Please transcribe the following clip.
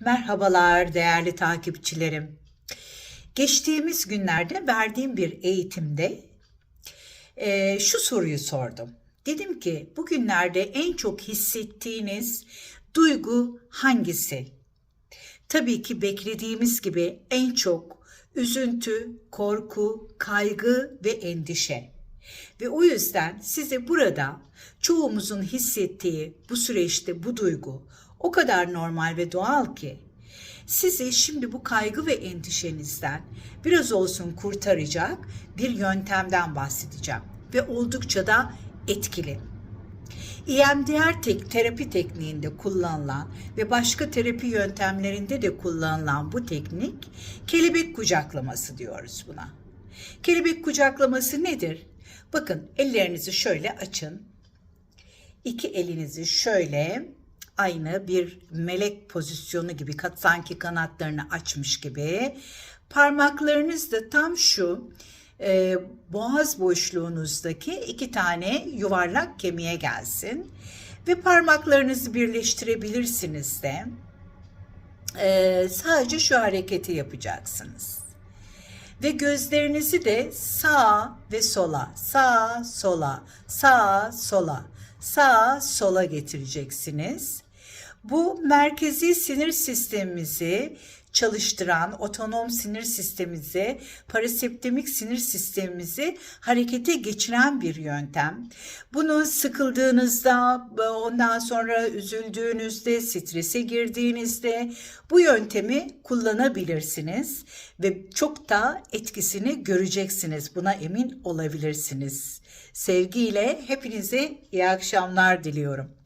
Merhabalar değerli takipçilerim. Geçtiğimiz günlerde verdiğim bir eğitimde eee, şu soruyu sordum. Dedim ki bugünlerde en çok hissettiğiniz duygu hangisi? Tabii ki beklediğimiz gibi en çok üzüntü, korku, kaygı ve endişe. Ve o yüzden size burada çoğumuzun hissettiği bu süreçte bu duygu o kadar normal ve doğal ki sizi şimdi bu kaygı ve endişenizden biraz olsun kurtaracak bir yöntemden bahsedeceğim ve oldukça da etkili. EMDR tek terapi tekniğinde kullanılan ve başka terapi yöntemlerinde de kullanılan bu teknik kelebek kucaklaması diyoruz buna. Kelebek kucaklaması nedir? Bakın ellerinizi şöyle açın. İki elinizi şöyle aynı bir melek pozisyonu gibi sanki kanatlarını açmış gibi. Parmaklarınız da tam şu e, boğaz boşluğunuzdaki iki tane yuvarlak kemiğe gelsin ve parmaklarınızı birleştirebilirsiniz de. E, sadece şu hareketi yapacaksınız. Ve gözlerinizi de sağa ve sola, sağa, sola, sağa, sola, sağa, sola getireceksiniz. Bu merkezi sinir sistemimizi çalıştıran otonom sinir sistemimizi, paraseptimik sinir sistemimizi harekete geçiren bir yöntem. Bunu sıkıldığınızda, ondan sonra üzüldüğünüzde, strese girdiğinizde bu yöntemi kullanabilirsiniz ve çok da etkisini göreceksiniz. Buna emin olabilirsiniz. Sevgiyle hepinize iyi akşamlar diliyorum.